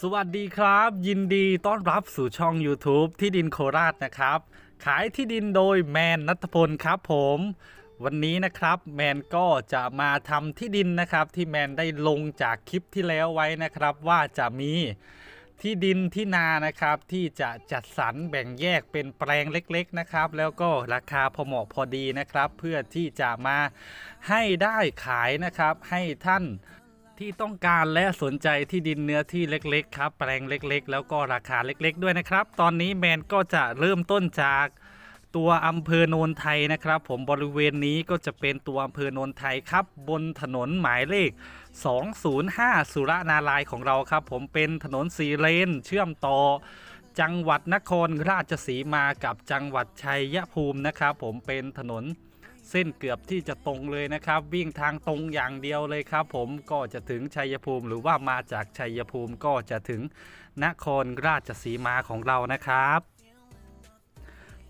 สวัสดีครับ ยินดีต้อนรับสู่ช่อง YouTube ที่ดินโคราชนะครับ ขายที่ดินโดยแมนนัทพลครับผม วันนี้นะครับแมนก็จะมาทำที่ดินนะครับ ที่แมนได้ลงจากคลิปที่แล้วไว้นะครับ ว่าจะมีที่ดินที่นานะครับ ที่จะจัดสรรแบ่งแยกเป็นแปลงเล็ก ๆนะครับ แล้วก็ราคาพอเหมาะพอดีนะครับ เพื่อที่จะมาให้ได้ขายนะครับให้ท่าน ที่ต้องการและสนใจที่ดินเนื้อที่เล็กๆครับ แปลงเล็กๆ แล้วก็ราคาเล็กๆ ด้วยนะครับ ตอนนี้แมนก็จะเริ่มต้นจากตัวอำเภอโนนไทยนะครับ ผมบริเวณนี้ก็จะเป็นตัวอำเภอโนนไทยครับ บนถนนหมายเลข 205 สุรนารายของเราครับ ผมเป็นถนนสีเลน เชื่อมต่อ จังหวัดนครราชสีมากับจังหวัดชัยภูมินะครับ ผมเป็นถนน เส้นเกือบที่จะตรงเลยนะครับ วิ่งทางตรงอย่างเดียวเลยครับ ผมก็จะถึงชัยภูมิหรือว่ามาจากชัยภูมิก็จะถึงนครราชสีมาของเรานะครับ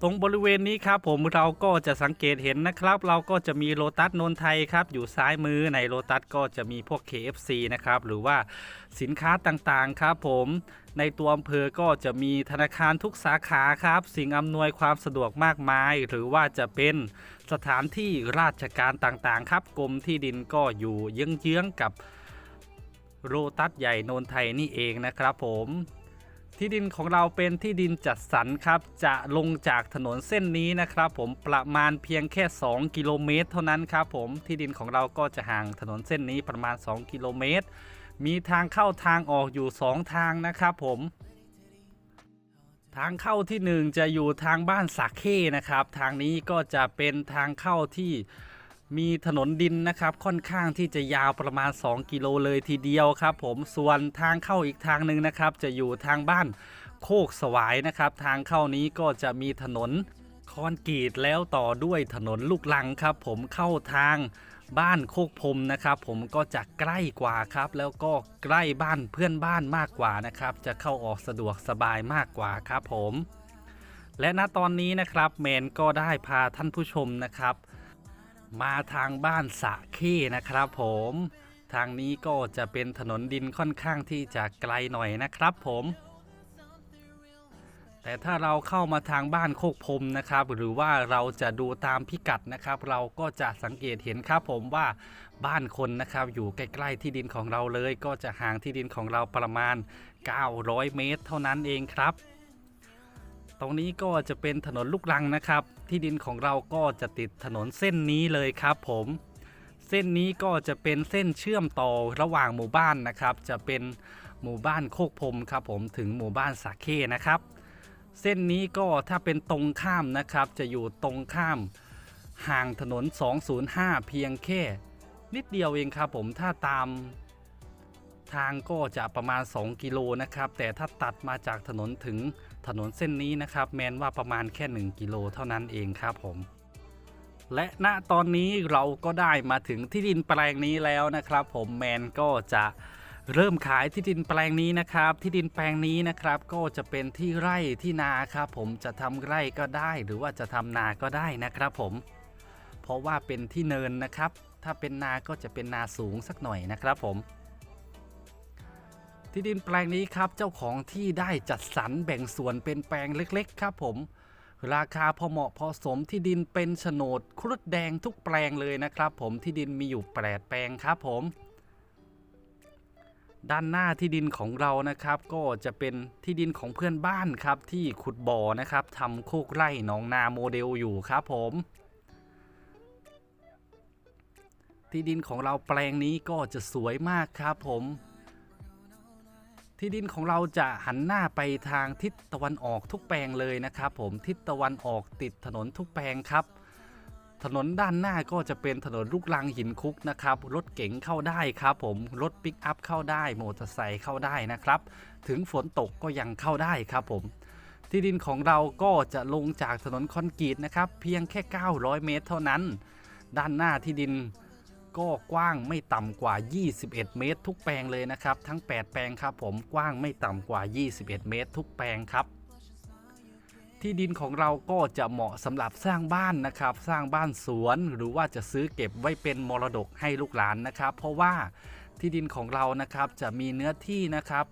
ตรงบริเวณนี้ครับผมเราก็จะสังเกตเห็นนะครับ เราก็จะมีโลตัสนนไทยครับ อยู่ซ้ายมือในโลตัสก็จะมีพวก KFC นะครับ หรือว่าสินค้าต่างๆครับผมในตัวอำเภอก็จะมีธนาคารทุกสาขาครับ สิ่งอำนวยความสะดวกมากมาย หรือว่าจะเป็นสถานที่ราชการต่างๆ ครับกรมที่ดินก็อยู่เยื้องๆกับโรตัสใหญ่โนนไทยนี่เองนะครับผม ที่ดินของเราเป็นที่ดินจัดสรรครับ จะลงจากถนนเส้นนี้นะครับ ผมประมาณเพียงแค่ 2 กิโลเมตร เท่านั้นครับผมที่ดินของเราก็จะห่างถนนเส้นนี้ประมาณ 2 กิโลเมตร มีทางเข้าทางออกอยู่ 2 ทางนะครับผมทางเข้าที่ 1 จะอยู่ทางบ้านสักเข้นะครับ ทางนี้ก็จะเป็นทางเข้าที่ มีถนนดินนะครับค่อนข้างที่จะยาวประมาณ 2 กิโลเลยทีเดียวครับ ผมส่วนทางเข้าอีกทางหนึ่งนะครับ จะอยู่ทางบ้านโคกสวายนะครับ ทางเข้านี้ก็จะมีถนนคอนกรีตแล้วต่อด้วยถนนลูกลังครับ ผมเข้าทางบ้านโคกพรมนะครับ ผมก็จะใกล้กว่าครับ แล้วก็ใกล้บ้านเพื่อนบ้านมากกว่านะครับ จะเข้าออกสะดวกสบายมากกว่าครับผม และณตอนนี้นะครับแมนก็ได้พาท่านผู้ชมนะครับ มาทางบ้านสะเข้นะครับผมทางนี้ก็จะเป็นถนนดินค่อนข้างที่จะไกลหน่อยนะครับผม แต่ถ้าเราเข้ามาทางบ้านโคกพรมนะครับ หรือว่าเราจะดูตามพิกัดนะครับ เราก็จะสังเกตเห็นครับผมว่าบ้านคนนะครับ อยู่ใกล้ๆที่ดินของเราเลย ก็จะห่างที่ดินของเราประมาณ 900 เมตร เท่านั้นเองครับ ตรงนี้ก็จะเป็นถนนลูกรังนะครับ ที่ดินของเราก็จะติดถนนเส้นนี้เลยครับผม เส้นนี้ก็จะเป็นเส้นเชื่อมต่อระหว่างหมู่บ้านนะครับ จะเป็นหมู่บ้านโคกพรมครับผมถึงหมู่บ้านสาเข้นะครับ เส้นนี้ก็ถ้าเป็นตรงข้ามนะครับ จะอยู่ตรงข้ามห่างถนน 205 เพียงแค่ นิดเดียวเองครับผมถ้าตามทางก็จะประมาณ 2 กิโลนะครับ แต่ถ้าตัดมาจากถนนถึง ถนนเส้นนี้นะครับ แมนว่าประมาณแค่ 1 กิโลเท่านั้นเองครับผม และณตอนนี้เราก็ได้มาถึงที่ดินแปลงนี้แล้วนะครับ ผมแมนก็จะเริ่มขายที่ดินแปลงนี้นะครับ ที่ดินแปลงนี้นะครับ ก็จะเป็นที่ไร่ที่นาครับ ผมจะทำไร่ก็ได้ หรือว่าจะทำนาก็ได้นะครับ ผม เพราะว่าเป็นที่เนินนะครับ ถ้าเป็นนาก็จะเป็นนาสูงสักหน่อยนะครับ ผม ที่ดินแปลงนี้ครับเจ้าของที่ได้จัดสรรแบ่งส่วนเป็นแปลงเล็กๆ ครับผม ราคาพอเหมาะพอสมที่ดินเป็นโฉนดครุฑแดงทุกแปลงเลยนะครับ ผมที่ดินมีอยู่แปดแปลงครับผม ด้านหน้าที่ดินของเรานะครับ ก็จะเป็นที่ดินของเพื่อนบ้านครับที่ขุดบ่อนะครับทำโคกไร่หนองนาโมเดลอยู่ครับผมที่ดินของเราแปลงนี้ก็จะสวยมากครับผม ที่ดินของเราจะหันหน้าไปทางทิศตะวันออกทุกแปลงเลยนะครับ ผมทิศตะวันออกติดถนนทุกแปลงครับ ถนนด้านหน้าก็จะเป็นถนนลูกรังหินคุกนะครับ รถเก๋งเข้าได้ครับผมรถปิกอัพเข้าได้มอเตอร์ไซค์เข้าได้นะครับ ถึงฝนตกก็ยังเข้าได้ครับผมที่ดินของเราก็จะลงจากถนนคอนกรีตนะครับ เพียงแค่ 900 เมตรเท่านั้น ด้านหน้าที่ดิน ก็กว้างไม่ต่ำกว่า 21 เมตร ทุกแปลงเลยนะครับ ทั้ง 8 แปลงครับผมกว้างไม่ต่ำกว่า 21 เมตร ทุกแปลงครับ ที่ดินของเราก็จะเหมาะสำหรับสร้างบ้านนะครับ สร้างบ้านสวนหรือว่าจะซื้อเก็บไว้เป็นมรดกให้ลูกหลานนะครับ เพราะว่าที่ดินของเรานะครับจะมีเนื้อที่นะครับ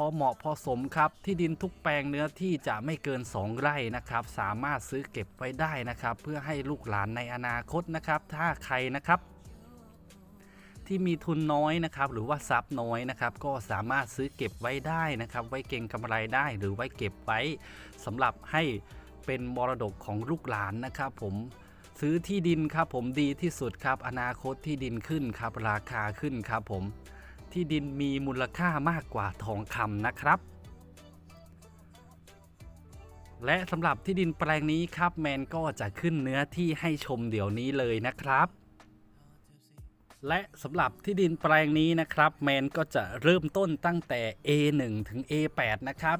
พอเหมาะพอสมครับ ที่ดินทุกแปลงเนื้อที่จะไม่เกิน 2 ไร่นะครับ สามารถซื้อเก็บไว้ได้นะครับ เพื่อให้ลูกหลานในอนาคตนะครับ ถ้าใครนะครับ ที่มีทุนน้อยนะครับ หรือว่าทรัพย์น้อยนะครับ ก็สามารถซื้อเก็บไว้ได้นะครับ ไว้เก็งกำไรได้หรือไว้เก็บไว้สำหรับให้เป็นมรดกของลูกหลานนะครับ ผมซื้อที่ดินครับผมดีที่สุดครับ อนาคตที่ดินขึ้นครับ ราคาขึ้นครับผม ที่ดินมีมูลค่ามากกว่าทองคำนะครับ และสำหรับที่ดินแปลงนี้ครับแมนก็จะขึ้นเนื้อที่ให้ชมเดี๋ยวนี้เลยนะครับและสำหรับที่ดินแปลงนี้นะครับ แมนก็จะเริ่มต้นตั้งแต่ A1 ถึง A8 นะครับ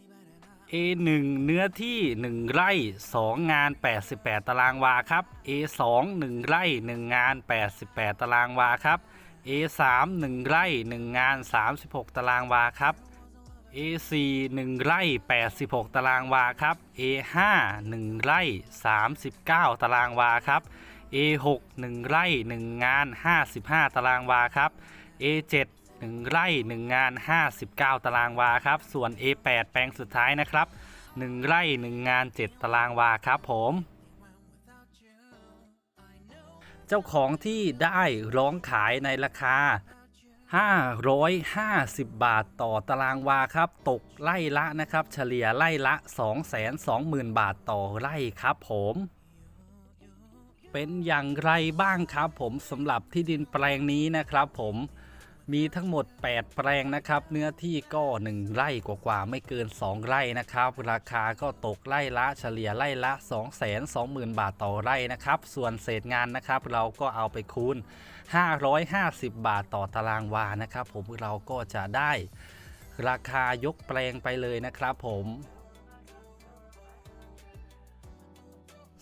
A1 เนื้อที่ 1 ไร่ 2 งาน 88 ตารางวาครับ A2 1 ไร่ 1 งาน 88 ตารางวาครับ A3 1 ไร่ 1 งาน 36 ตารางวาครับ A4 1 ไร่ 86 ตารางวาครับ A5 1 ไร่ 39 ตารางวาครับ A6 1 ไร่ 1 งาน 55 ตารางวาครับ A7 1 ไร่ 1 งาน 59 ตารางวาครับ ส่วน A8 แปลงสุดท้ายนะครับ 1 ไร่ 1 งาน 7 ตารางวาครับผม เจ้าของที่ได้ร้องขายในราคา 550 บาทต่อตารางวาครับ ตกไล่ละนะครับ เฉลี่ยไล่ละ 220,000 บาทต่อไร่ครับผมเป็นอย่างไรบ้างครับผมสำหรับที่ดินแปลงนี้นะครับผม มีทั้งหมด 8 แปลงนะครับ เนื้อที่ก็ 1 ไร่กว่าๆไม่เกิน 2 ไร่นะครับ ราคาก็ตกไร่ละเฉลี่ยไร่ละ 220,000 บาทต่อไร่นะครับ ส่วนเศษงานนะครับ เราก็เอาไปคูณ 550 บาทต่อตารางวานะครับ ผมเราก็จะได้ราคายกแปลงไปเลยนะครับผม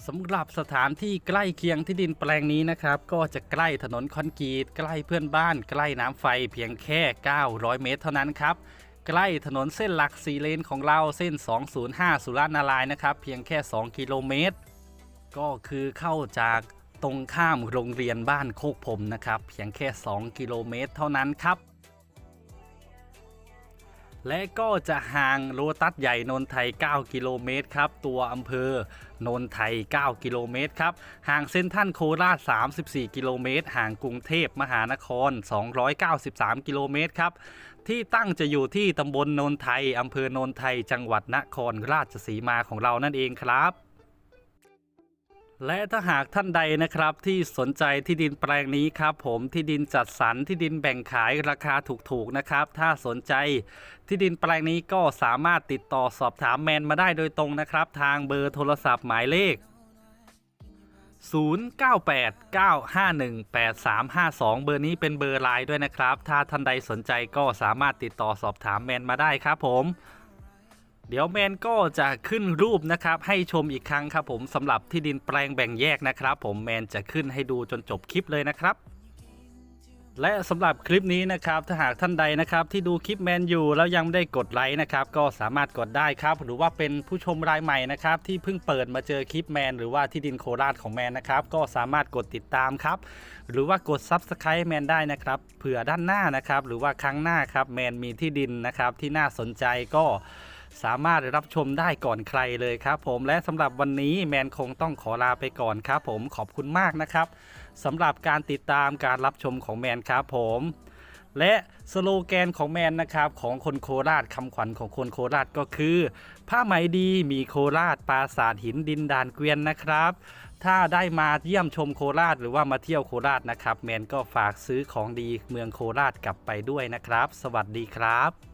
สำหรับสถานที่ใกล้เคียงที่ดินแปลงนี้นะครับ ก็จะใกล้ถนนคอนกรีต ใกล้เพื่อนบ้าน ใกล้น้ำไฟเพียงแค่ 900 เมตรเท่านั้นครับ ใกล้ถนนเส้นหลักสีเลนของเราเส้น 205 สุรานารายนะครับเพียงแค่ 2 กิโลเมตร ก็คือเข้าจากตรงข้ามโรงเรียนบ้านโคกผมนะครับ เพียงแค่ 2 กิโลเมตรเท่านั้นครับ และก็จะห่างโลตัสใหญ่นนไทย 9 กิโลเมตรครับ ตัวอำเภอนนไทย 9 กิโลเมตรครับ ห่างเส้นท่านโคราช 34 กิโลเมตร ห่างกรุงเทพมหานคร 293 กิโลเมตรครับ ที่ตั้งจะอยู่ที่ตำบลนนนไทยอำเภอนนนไทย จังหวัดนครราชสีมาของเรานั่นเองครับ และถ้าหากท่านใดนะครับที่สนใจที่ดินแปลงนี้ครับผมที่ดินจัดสรรที่ดินแบ่งขายราคาถูกๆนะครับ ถ้าสนใจที่ดินแปลงนี้ก็สามารถติดต่อสอบถามแมนมาได้โดยตรงนะครับ ทางเบอร์โทรศัพท์หมายเลข 0989518352 เบอร์นี้เป็นเบอร์ไลน์ด้วยนะครับ ถ้าท่านใดสนใจก็สามารถติดต่อสอบถามแมนมาได้ครับผม เดี๋ยวแมนก็จะขึ้นรูปนะครับ ให้ชมอีกครั้งครับผมสำหรับที่ดินแปลงแบ่งแยกนะครับ ผมแมนจะขึ้นให้ดูจนจบคลิปเลยนะครับและสำหรับคลิปนี้นะครับถ้าหากท่านใดนะครับที่ดูคลิปแมนอยู่แล้วยังไม่ได้กดไลค์นะครับก็สามารถกดได้ครับหรือว่าเป็นผู้ชมรายใหม่นะครับที่เพิ่งเปิดมาเจอคลิปแมนหรือว่าที่ดินโคราชของแมนนะครับก็สามารถกดติดตามครับหรือว่ากด Subscribe แมนได้นะครับเผื่อด้านหน้านะครับหรือว่าครั้งหน้าครับแมนมีที่ดินนะครับที่น่าสนใจก็ สามารถรับชมได้ก่อนใครเลยครับผมและสำหรับวันนี้แมนคงต้องขอลาไปก่อนครับผมขอบคุณมากนะครับสำหรับการติดตามการรับชมของแมนครับผมและสโลแกนของแมนนะครับของคนโคราชคำขวัญของคนโคราชก็คือ ผ้าไหมดีมีโคราชปราสาทหินดินดานเกวียนนะครับ ถ้าได้มาเยี่ยมชมโคราชหรือว่ามาเที่ยวโคราชนะครับ แมนก็ฝากซื้อของดีเมืองโคราชกลับไปด้วยนะครับ สวัสดีครับ